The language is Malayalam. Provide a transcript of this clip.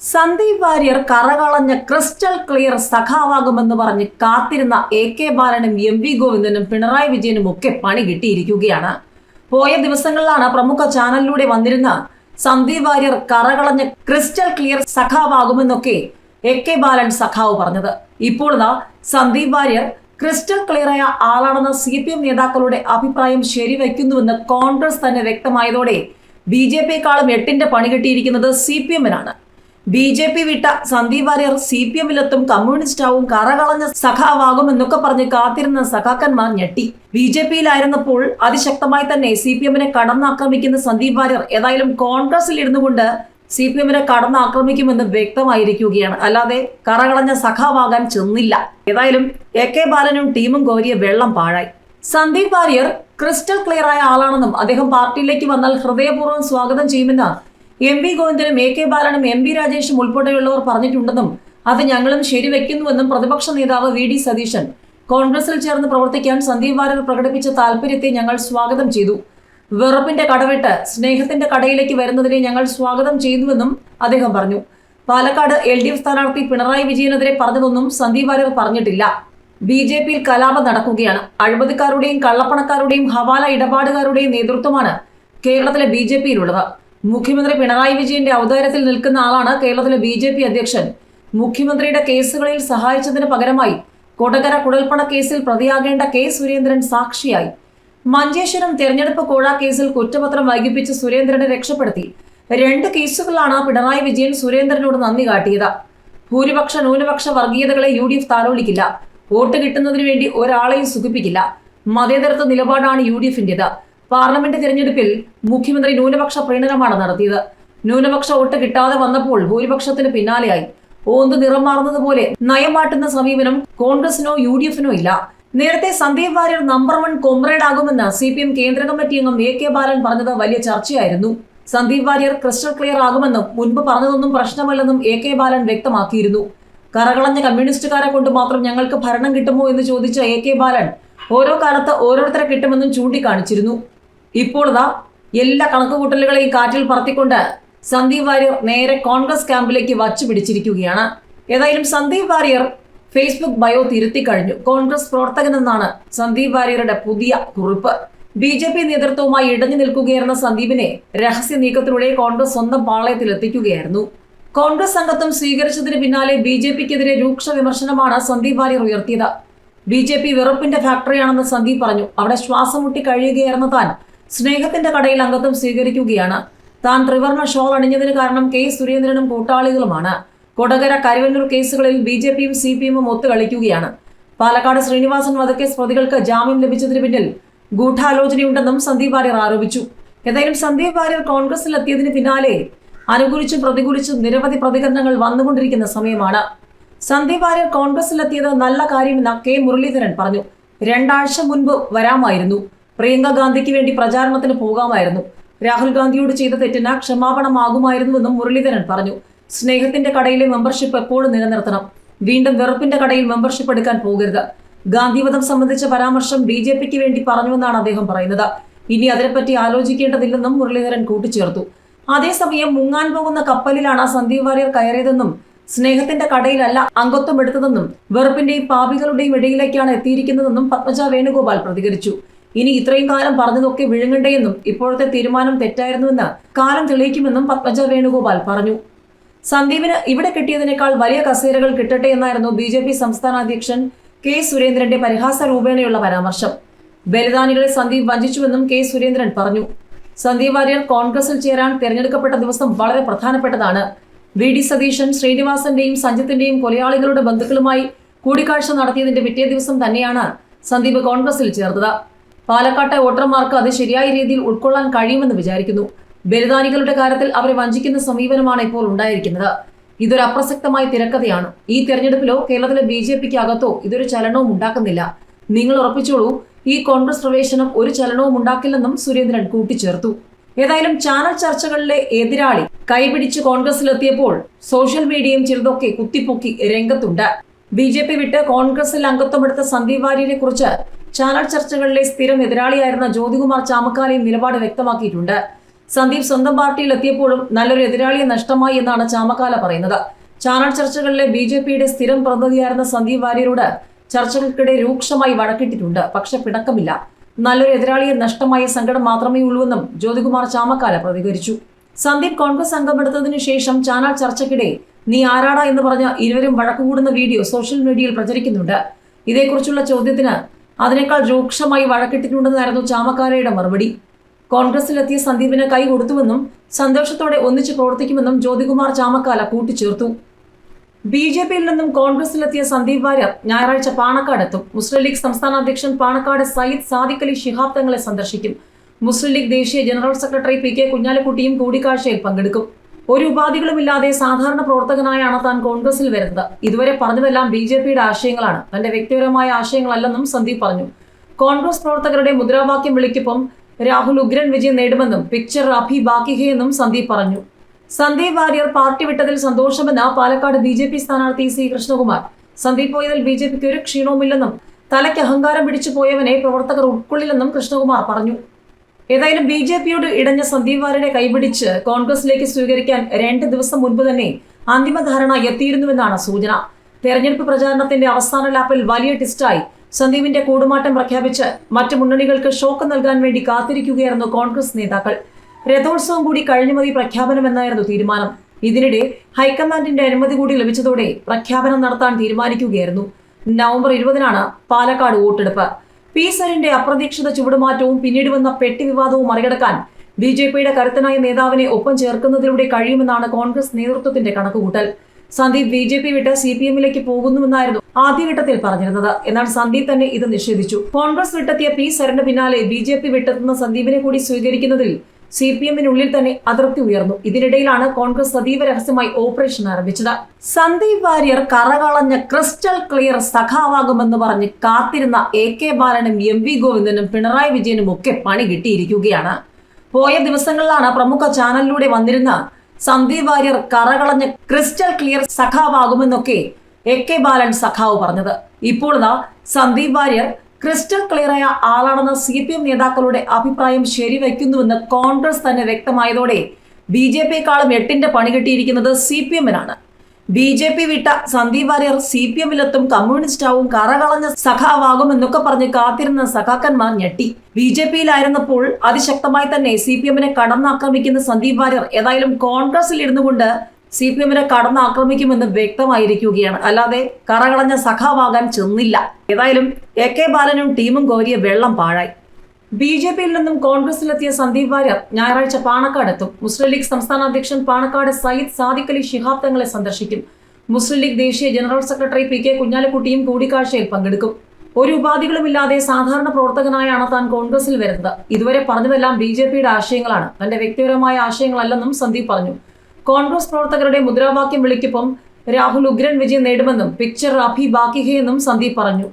സന്ദീപ് വാര്യർ കറകളഞ്ഞ ക്രിസ്റ്റൽ ക്ലിയർ സഖാവാകുമെന്ന് പറഞ്ഞ് കാത്തിരുന്ന എ കെ ബാലനും എം വി ഗോവിന്ദനും പിണറായി വിജയനും ഒക്കെ പണി കിട്ടിയിരിക്കുകയാണ്. പോയ ദിവസങ്ങളിലാണ് പ്രമുഖ ചാനലിലൂടെ വന്നിരുന്ന സന്ദീപ് വാര്യർ കറകളഞ്ഞ ക്രിസ്റ്റൽ ക്ലിയർ സഖാവാകുമെന്നൊക്കെ എ കെ ബാലൻ സഖാവ് പറഞ്ഞത്. ഇപ്പോൾ ഇതാ സന്ദീപ് വാര്യർ ക്രിസ്റ്റൽ ക്ലിയറായ ആളാണെന്ന സി പി എം നേതാക്കളുടെ അഭിപ്രായം ശരിവയ്ക്കുന്നുവെന്ന് കോൺഗ്രസ് തന്നെ വ്യക്തമായതോടെ ബി ജെ പിയെക്കാളും എട്ടിന്റെ പണി കിട്ടിയിരിക്കുന്നത് സി പി എമ്മിനാണ്. ബി ജെ പി വിട്ട സന്ദീപ് വാര്യർ സി പി എമ്മിലെത്തും കമ്മ്യൂണിസ്റ്റാവും കറകളഞ്ഞ സഖാവാകും എന്നൊക്കെ പറഞ്ഞ് കാത്തിരുന്ന സഖാക്കന്മാർ ഞെട്ടി. ബി ജെ പിയിലായിരുന്നപ്പോൾ അതിശക്തമായി തന്നെ സി പി എമ്മിനെ കടന്നാക്രമിക്കുന്ന സന്ദീപ് വാര്യർ ഏതായാലും കോൺഗ്രസിൽ ഇരുന്നു കൊണ്ട് സി പി എമ്മിനെ കടന്നാക്രമിക്കുമെന്ന് വ്യക്തമായിരിക്കുകയാണ്. അല്ലാതെ കറകളഞ്ഞ സഖാവാകാൻ ചെന്നില്ല. ഏതായാലും എ കെ ബാലനും ടീമും കോരിയ വെള്ളം പാഴായി. സന്ദീപ് വാര്യർ ക്രിസ്റ്റൽ ക്ലിയർ ആയ ആളാണെന്നും അദ്ദേഹം പാർട്ടിയിലേക്ക് വന്നാൽ ഹൃദയപൂർവം സ്വാഗതം ചെയ്യുമെന്ന് എം വി ഗോവിന്ദനും എ കെ ബാലനും എം പി രാജേഷും ഉൾപ്പെടെയുള്ളവർ പറഞ്ഞിട്ടുണ്ടെന്നും അത് ഞങ്ങളും ശരിവെക്കുന്നുവെന്നും പ്രതിപക്ഷ നേതാവ് വി ഡി സതീശൻ. കോൺഗ്രസിൽ ചേർന്ന് പ്രവർത്തിക്കാൻ സന്ദീപ് വാര്യർ പ്രകടിപ്പിച്ച താല്പര്യത്തെ ഞങ്ങൾ സ്വാഗതം ചെയ്തു. വെറുപ്പിന്റെ കടവിട്ട് സ്നേഹത്തിന്റെ കടയിലേക്ക് വരുന്നതിനെ ഞങ്ങൾ സ്വാഗതം ചെയ്യുന്നുവെന്നും അദ്ദേഹം പറഞ്ഞു. പാലക്കാട് എൽ ഡി എഫ് സ്ഥാനാർത്ഥി പിണറായി വിജയനെതിരെ പറഞ്ഞതൊന്നും സന്ദീപ് വാര്യർ പറഞ്ഞിട്ടില്ല. ബി ജെ പിയിൽ കലാപം നടക്കുകയാണ്. അഴിമതിക്കാരുടെയും കള്ളപ്പണക്കാരുടെയും ഹവാല ഇടപാടുകാരുടെയും നേതൃത്വമാണ് കേരളത്തിലെ ബി ജെ പിയിലുള്ളത്. മുഖ്യമന്ത്രി പിണറായി വിജയന്റെ അവതാരത്തിൽ നിൽക്കുന്ന ആളാണ് കേരളത്തിലെ ബി ജെ പി അധ്യക്ഷൻ. മുഖ്യമന്ത്രിയുടെ കേസുകളിൽ സഹായിച്ചതിന് പകരമായി കൊടകര കുഴൽപ്പണ കേസിൽ പ്രതിയാകേണ്ട കെ സുരേന്ദ്രൻ സാക്ഷിയായി. മഞ്ചേശ്വരം തെരഞ്ഞെടുപ്പ് കോഴ കേസിൽ കുറ്റപത്രം വൈകിപ്പിച്ച് സുരേന്ദ്രനെ രക്ഷപ്പെടുത്തി. രണ്ട് കേസുകളാണ് പിണറായി വിജയൻ സുരേന്ദ്രനോട് നന്ദി കാട്ടിയത്. ഭൂരിപക്ഷ ന്യൂനപക്ഷ വർഗീയതകളെ യു ഡി എഫ് താലോലിക്കില്ല. വോട്ട് കിട്ടുന്നതിന് വേണ്ടി ഒരാളെയും സുഖിപ്പിക്കില്ല. മതേതരത്വ നിലപാടാണ് യു ഡി എഫിന്റേത്. പാർലമെന്റ് തിരഞ്ഞെടുപ്പിൽ മുഖ്യമന്ത്രി ന്യൂനപക്ഷ പ്രീണനമാണ് നടത്തിയത്. ന്യൂനപക്ഷ വോട്ട് കിട്ടാതെ വന്നപ്പോൾ ഭൂരിപക്ഷത്തിന് പിന്നാലെയായി. ഓന്ത് നിറം മാറുന്നതുപോലെ നയം മാറ്റുന്ന സമീപനം കോൺഗ്രസിനോ യു ഡി എഫിനോ ഇല്ല. നേരത്തെ Sandeep Warrier number one comrade ആകുമെന്ന് സി പി എം കേന്ദ്ര കമ്മിറ്റി അംഗം എ കെ ബാലൻ പറഞ്ഞത് വലിയ ചർച്ചയായിരുന്നു. സന്ദീപ് വാര്യർ ക്രിസ്റ്റൽ ക്ലിയർ ആകുമെന്നും മുൻപ് പറഞ്ഞതൊന്നും പ്രശ്നമല്ലെന്നും എ കെ ബാലൻ വ്യക്തമാക്കിയിരുന്നു. കറകളഞ്ഞ കമ്മ്യൂണിസ്റ്റുകാരെ കൊണ്ട് മാത്രം ഞങ്ങൾക്ക് ഭരണം കിട്ടുമോ എന്ന് ചോദിച്ച എ കെ ബാലൻ ഓരോ കാലത്ത് ഓരോരുത്തരെ കിട്ടുമെന്നും ചൂണ്ടിക്കാണിച്ചിരുന്നു. ഇപ്പോൾ ഇതാ എല്ലാ കണക്കുകൂട്ടലുകളെയും കാറ്റിൽ പറത്തിക്കൊണ്ട് സന്ദീപ് വാര്യർ നേരെ കോൺഗ്രസ് ക്യാമ്പിലേക്ക് വച്ചു പിടിച്ചിരിക്കുകയാണ്. ഏതായാലും സന്ദീപ് വാര്യർ ഫേസ്ബുക്ക് ബയോ തിരുത്തി കഴിഞ്ഞു. കോൺഗ്രസ് പ്രവർത്തകനെന്നാണ് സന്ദീപ് വാര്യരുടെ പുതിയ കുറിപ്പ്. ബി ജെ പി നേതൃത്വവുമായി ഇടഞ്ഞു നിൽക്കുകയായിരുന്ന സന്ദീപിനെ രഹസ്യ നീക്കത്തിലൂടെ കോൺഗ്രസ് സ്വന്തം പാളയത്തിൽ എത്തിക്കുകയായിരുന്നു കോൺഗ്രസ് അംഗത്വം സ്വീകരിച്ചതിന് പിന്നാലെ ബി ജെ പിക്കെതിരെ രൂക്ഷ വിമർശനമാണ് സന്ദീപ് വാര്യർ ഉയർത്തിയത്. ബി ജെ പി വെറുപ്പിന്റെ ഫാക്ടറിയാണെന്ന് സന്ദീപ് പറഞ്ഞു. അവിടെ ശ്വാസം മുട്ടി കഴിയുകയായിരുന്നു താൻ സ്നേഹത്തിന്റെ കടയിൽ അംഗത്വം സ്വീകരിക്കുകയാണ്. താൻ ത്രിവർണ ഷോൾ അണിഞ്ഞതിന് കാരണം കെ സുരേന്ദ്രനും കൂട്ടാളികളുമാണ്. കൊടകര കരുവന്നൂർ കേസുകളിൽ ബി ജെ പിയും സി പി എമ്മും ഒത്തുകളിക്കുകയാണ്. പാലക്കാട് ശ്രീനിവാസൻ വധക്കേസ് പ്രതികൾക്ക് ജാമ്യം ലഭിച്ചതിന് പിന്നിൽ ഗൂഢാലോചനയുണ്ടെന്നും സന്ദീപ് വാര്യർ ആരോപിച്ചു. ഏതായാലും സന്ദീപ് വാര്യർ കോൺഗ്രസിൽ എത്തിയതിന് പിന്നാലെ അനുകൂലിച്ചും പ്രതികൂലിച്ചും നിരവധി പ്രതികരണങ്ങൾ വന്നുകൊണ്ടിരിക്കുന്ന സമയമാണ്. സന്ദീപ് വാര്യർ കോൺഗ്രസിലെത്തിയത് നല്ല കാര്യമെന്ന് കെ മുരളീധരൻ പറഞ്ഞു. രണ്ടാഴ്ച മുൻപ് വരാമായിരുന്നു. പ്രിയങ്ക ഗാന്ധിക്ക് വേണ്ടി പ്രചാരണത്തിന് പോകാമായിരുന്നു. രാഹുൽ ഗാന്ധിയോട് ചെയ്ത തെറ്റിന് ക്ഷമാപണമാകുമായിരുന്നുവെന്നും മുരളീധരൻ പറഞ്ഞു. സ്നേഹത്തിന്റെ കടയിലെ മെമ്പർഷിപ്പ് എപ്പോഴും നിലനിർത്തണം. വീണ്ടും വെറുപ്പിന്റെ കടയിൽ മെമ്പർഷിപ്പ് എടുക്കാൻ പോകരുത്. ഗാന്ധിവധം സംബന്ധിച്ച പരാമർശം ബി ജെ പിക്ക് വേണ്ടി പറഞ്ഞുവെന്നാണ് അദ്ദേഹം പറയുന്നത്. ഇനി അതിനെപ്പറ്റി ആലോചിക്കേണ്ടതില്ലെന്നും മുരളീധരൻ കൂട്ടിച്ചേർത്തു. അതേസമയം മുങ്ങാൻ പോകുന്ന കപ്പലിലാണ് സന്ദീപ് വാര്യർ കയറിയതെന്നും സ്നേഹത്തിന്റെ കടയിലല്ല അംഗത്വം എടുത്തതെന്നും വെറുപ്പിന്റെയും പാപികളുടെയും ഇടയിലേക്കാണ് എത്തിയിരിക്കുന്നതെന്നും പത്മജ വേണുഗോപാൽ പ്രതികരിച്ചു. ഇനി ഇത്രയും കാലം പറഞ്ഞതൊക്കെ വിഴുങ്ങണ്ടേയെന്നും ഇപ്പോഴത്തെ തീരുമാനം തെറ്റായിരുന്നുവെന്ന് കാലം തെളിയിക്കുമെന്നും പത്മജ വേണുഗോപാൽ പറഞ്ഞു. സന്ദീപിന് ഇവിടെ കിട്ടിയതിനേക്കാൾ വലിയ കസേരകൾ കിട്ടട്ടെ എന്നായിരുന്നു ബി ജെ പി സംസ്ഥാന അധ്യക്ഷൻ കെ സുരേന്ദ്രന്റെ പരിഹാസ രൂപേണയുള്ള പരാമർശം. ബലിദാനികളെ സന്ദീപ് വഞ്ചിച്ചുവെന്നും കെ സുരേന്ദ്രൻ പറഞ്ഞു. സന്ദീപ് വാര്യർ കോൺഗ്രസിൽ ചേരാൻ തെരഞ്ഞെടുക്കപ്പെട്ട ദിവസം വളരെ പ്രധാനപ്പെട്ടതാണ്. വി ഡി സതീശൻ ശ്രീനിവാസന്റെയും സഞ്ജിത്തിന്റെയും കൊലയാളികളുടെ ബന്ധുക്കളുമായി കൂടിക്കാഴ്ച നടത്തിയതിന്റെ പിറ്റേ ദിവസം തന്നെയാണ് സന്ദീപ് കോൺഗ്രസിൽ ചേർത്തത്. പാലക്കാട്ടെ വോട്ടർമാർക്ക് അത് ശരിയായ രീതിയിൽ ഉൾക്കൊള്ളാൻ കഴിയുമെന്ന് വിചാരിക്കുന്നു. ബലിദാനികളുടെ കാര്യത്തിൽ അവരെ വഞ്ചിക്കുന്ന സമീപനമാണ് ഇപ്പോൾ ഉണ്ടായിരിക്കുന്നത്. ഇതൊരു അപ്രസക്തമായ തിരക്കഥയാണ്. ഈ തെരഞ്ഞെടുപ്പിലോ കേരളത്തിലെ ബി ജെ പിക്ക് അകത്തോ ഇതൊരു ചലനവും ഉണ്ടാക്കുന്നില്ല. നിങ്ങൾ ഉറപ്പിച്ചോളൂ ഈ കോൺഗ്രസ് പ്രവേശനം ഒരു ചലനവും ഉണ്ടാക്കില്ലെന്നും സുരേന്ദ്രൻ കൂട്ടിച്ചേർത്തു. ഏതായാലും ചാനൽ ചർച്ചകളിലെ എതിരാളി കൈപിടിച്ച് കോൺഗ്രസിലെത്തിയപ്പോൾ സോഷ്യൽ മീഡിയയും ചിലതൊക്കെ കുത്തിപ്പൊക്കി രംഗത്തുണ്ട്. ബി ജെ പി വിട്ട് കോൺഗ്രസിൽ അംഗത്വമെടുത്ത സന്ദീപ് വാര്യരെ കുറിച്ച് ചാനൽ ചർച്ചകളിലെ സ്ഥിരം എതിരാളിയായിരുന്ന ജ്യോതികുമാർ ചാമക്കാലയും നിലപാട് വ്യക്തമാക്കിയിട്ടുണ്ട്. സന്ദീപ് സ്വന്തം പാർട്ടിയിൽ എത്തിയപ്പോഴും നല്ലൊരു എതിരാളിയെ നഷ്ടമായി എന്നാണ് ചാമക്കാല പറയുന്നത്. ചാനൽ ചർച്ചകളിലെ ബി ജെ പിയുടെ സ്ഥിരം പ്രതിനിധിയായിരുന്ന സന്ദീപ് വാര്യരോട് ചർച്ചകൾക്കിടെ രൂക്ഷമായി വഴക്കിട്ടിട്ടുണ്ട്. പക്ഷെ പിണക്കമില്ല. നല്ലൊരു എതിരാളിയെ നഷ്ടമായ സങ്കടം മാത്രമേ ഉള്ളൂവെന്നും ജ്യോതികുമാർ ചാമക്കാല പ്രതികരിച്ചു. സന്ദീപ് കോൺഗ്രസ് അംഗമെടുത്തതിനു ശേഷം ചാനൽ ചർച്ചയ്ക്കിടെ നീ ആരാടാ എന്ന് പറഞ്ഞ ഇരുവരും വഴക്കുകൂടുന്ന വീഡിയോ സോഷ്യൽ മീഡിയയിൽ പ്രചരിക്കുന്നുണ്ട്. ഇതേക്കുറിച്ചുള്ള ചോദ്യത്തിന് അതിനേക്കാൾ രൂക്ഷമായി വഴക്കിട്ടിട്ടുണ്ടെന്നായിരുന്നു ചാമക്കാലയുടെ മറുപടി. കോൺഗ്രസിലെത്തിയ സന്ദീപിന് കൈ കൊടുത്തുവെന്നും സന്തോഷത്തോടെ ഒന്നിച്ചു പ്രവർത്തിക്കുമെന്നും ജ്യോതികുമാർ ചാമക്കാല കൂട്ടിച്ചേർത്തു. ബി ജെ പിയിൽ നിന്നും കോൺഗ്രസിലെത്തിയ സന്ദീപ് വാര്യർ ഞായറാഴ്ച പാണക്കാട് എത്തും മുസ്ലിം ലീഗ് സംസ്ഥാന അധ്യക്ഷൻ പാണക്കാട് സയ്യിദ് സാദിഖ് അലി ശിഹാബ് തങ്ങളെ സന്ദർശിക്കും. മുസ്ലിം ലീഗ് ദേശീയ ജനറൽ സെക്രട്ടറി പി കെ കുഞ്ഞാലിക്കുട്ടിയും കൂടിക്കാഴ്ചയിൽ പങ്കെടുക്കും. ഒരു ഉപാധികളുമില്ലാതെ സാധാരണ പ്രവർത്തകനായാണ് താൻ കോൺഗ്രസിൽ വരുന്നത്. ഇതുവരെ പറഞ്ഞതെല്ലാം ബി ജെ പിയുടെ ആശയങ്ങളാണ്. തന്റെ വ്യക്തിപരമായ ആശയങ്ങളല്ലെന്നും സന്ദീപ് പറഞ്ഞു. കോൺഗ്രസ് പ്രവർത്തകരുടെ മുദ്രാവാക്യം വിളിക്കൊപ്പം രാഹുൽ ഉഗ്രൻ വിജയം നേടുമെന്നും പിക്ചർ അഭി ബാക്കിഹയെന്നും സന്ദീപ് പറഞ്ഞു. സന്ദീപ് വാര്യർ പാർട്ടി വിട്ടതിൽ സന്തോഷമെന്ന് പാലക്കാട് ബി ജെ പി സ്ഥാനാർത്ഥി സി കൃഷ്ണകുമാർ. സന്ദീപ് പോയതിൽ ബി ജെ പിക്ക് ഒരു ക്ഷീണവുമില്ലെന്നും തലയ്ക്ക് അഹങ്കാരം പിടിച്ചു പോയവനെ പ്രവർത്തകർ ഉൾക്കൊള്ളില്ലെന്നും കൃഷ്ണകുമാർ പറഞ്ഞു. ഏതായാലും ബി ജെ പിയോട് ഇടഞ്ഞ സന്ദീപ് വാര്യരെ കൈപിടിച്ച് കോൺഗ്രസിലേക്ക് സ്വീകരിക്കാൻ രണ്ട് ദിവസം മുൻപ് തന്നെ അന്തിമ ധാരണ എത്തിയിരുന്നുവെന്നാണ് സൂചന. തെരഞ്ഞെടുപ്പ് പ്രചാരണത്തിന്റെ അവസാന ലാപ്പിൽ വലിയ ടിസ്റ്റായി സന്ദീപിന്റെ കൂടുമാറ്റം പ്രഖ്യാപിച്ച് മറ്റ് മുന്നണികൾക്ക് ഷോക്ക് നൽകാൻ വേണ്ടി കാത്തിരിക്കുകയായിരുന്നു കോൺഗ്രസ് നേതാക്കൾ. രഥോത്സവം കൂടി കഴിഞ്ഞു മതി പ്രഖ്യാപനമെന്നായിരുന്നു തീരുമാനം. ഇതിനിടെ ഹൈക്കമാൻഡിന്റെ അനുമതി കൂടി ലഭിച്ചതോടെ പ്രഖ്യാപനം നടത്താൻ തീരുമാനിക്കുകയായിരുന്നു. നവംബർ ഇരുപതിനാണ് പാലക്കാട് വോട്ടെടുപ്പ്. പി സരിന്റെ അപ്രതീക്ഷിത ചുവടുമാറ്റവും പിന്നീട് വന്ന പെട്ടി വിവാദവും മറികടക്കാൻ ബി ജെ പിയുടെ കരുത്തനായ നേതാവിനെ ഒപ്പം ചേർക്കുന്നതിലൂടെ കഴിയുമെന്നാണ് കോൺഗ്രസ് നേതൃത്വത്തിന്റെ കണക്കുകൂട്ടൽ. സന്ദീപ് ബി ജെ പി വിട്ട് സി പി എമ്മിലേക്ക് പോകുന്നുവെന്നായിരുന്നു ആദ്യഘട്ടത്തിൽ പറഞ്ഞിരുന്നത്. എന്നാൽ സന്ദീപ് തന്നെ ഇത് നിഷേധിച്ചു. കോൺഗ്രസ് വിട്ടെത്തിയ പി സരന്റെ പിന്നാലെ ബി ജെ പി വിട്ടെത്തുന്ന സന്ദീപിനെ കൂടി സ്വീകരിക്കുന്നതിൽ സി പി എമ്മിനുള്ളിൽ തന്നെ അതൃപ്തി ഉയർന്നു. ഇതിനിടയിലാണ് കോൺഗ്രസ് അതീവ രഹസ്യമായി ഓപ്പറേഷൻ ആരംഭിച്ചത്. സന്ദീപ് വാര്യർ കറകളഞ്ഞ ക്രിസ്റ്റൽ ക്ലിയർ സഖാവാകുമെന്ന് പറഞ്ഞ് കാത്തിരുന്ന എ കെ ബാലനും എം വി ഗോവിന്ദനും പിണറായി വിജയനും ഒക്കെ പണി കിട്ടിയിരിക്കുകയാണ്. പോയ ദിവസങ്ങളിലാണ് പ്രമുഖ ചാനലിലൂടെ വന്നിരുന്ന സന്ദീപ് വാര്യർ കറകളഞ്ഞ ക്രിസ്റ്റൽ ക്ലിയർ സഖാവാകുമെന്നൊക്കെ എ കെ ബാലൻ സഖാവ് പറഞ്ഞത്. ഇപ്പോൾ സന്ദീപ് വാര്യർ ക്രിസ്റ്റൽ ക്ലിയറായ ആളാണെന്ന സി പി എം നേതാക്കളുടെ അഭിപ്രായം ശരിവയ്ക്കുന്നുവെന്ന് കോൺഗ്രസ് തന്നെ വ്യക്തമായതോടെ ബി ജെ പിയെക്കാളും എട്ടിന്റെ പണി കിട്ടിയിരിക്കുന്നത് സി പി എമ്മിനാണ്. ബി ജെ പി വിട്ട സന്ദീപ് വാര്യർ സി പി എമ്മിലെത്തും കമ്മ്യൂണിസ്റ്റാവും കറകളഞ്ഞ സഖാവാകും എന്നൊക്കെ പറഞ്ഞ് കാത്തിരുന്ന സഖാക്കന്മാർ ഞെട്ടി. ബി ജെ പിയിലായിരുന്നപ്പോൾ അതിശക്തമായി തന്നെ സി പി എമ്മിനെ കടന്നാക്രമിക്കുന്ന സന്ദീപ് വാര്യർ ഏതായാലും കോൺഗ്രസിൽ ഇരുന്നു കൊണ്ട് സി പി എമ്മിനെ കടന്നാക്രമിക്കുമെന്ന് വ്യക്തമായിരിക്കുകയാണ്. അല്ലാതെ കറകളഞ്ഞ സഖാവാകാൻ ചെന്നില്ല. ഏതായാലും എ കെ ബാലനും ടീമും കോരിയ വെള്ളം പാഴായി. ബി ജെ പിയിൽ നിന്നും കോൺഗ്രസിലെത്തിയ സന്ദീപ് വാര്യർ ഞായറാഴ്ച പാണക്കാടെത്തും. മുസ്ലിം ലീഗ് സംസ്ഥാന അധ്യക്ഷൻ പാണക്കാട് സയ്യിദ് സാദിഖ് അലി ശിഹാബ് തങ്ങളെ സന്ദർശിക്കും. മുസ്ലിം ലീഗ് ദേശീയ ജനറൽ സെക്രട്ടറി പി കെ കുഞ്ഞാലിക്കുട്ടിയും കൂടിക്കാഴ്ചയിൽ പങ്കെടുക്കും. ഒരു ഉപാധികളുമില്ലാതെ സാധാരണ പ്രവർത്തകനായാണ് താൻ കോൺഗ്രസിൽ വരുന്നത്. ഇതുവരെ പറഞ്ഞതെല്ലാം ബി ജെ പിയുടെ ആശയങ്ങളാണ്. തന്റെ വ്യക്തിപരമായ ആശയങ്ങളല്ലെന്നും സന്ദീപ് പറഞ്ഞു. കോൺഗ്രസ് പ്രവർത്തകരുടെ മുദ്രാവാക്യം വിളിക്കൊപ്പം രാഹുൽ ഉഗ്രൻ വിജയം നേടുമെന്നും പിക്ചർ അഭി ബാക്കിഹയെന്നും സന്ദീപ് പറഞ്ഞു.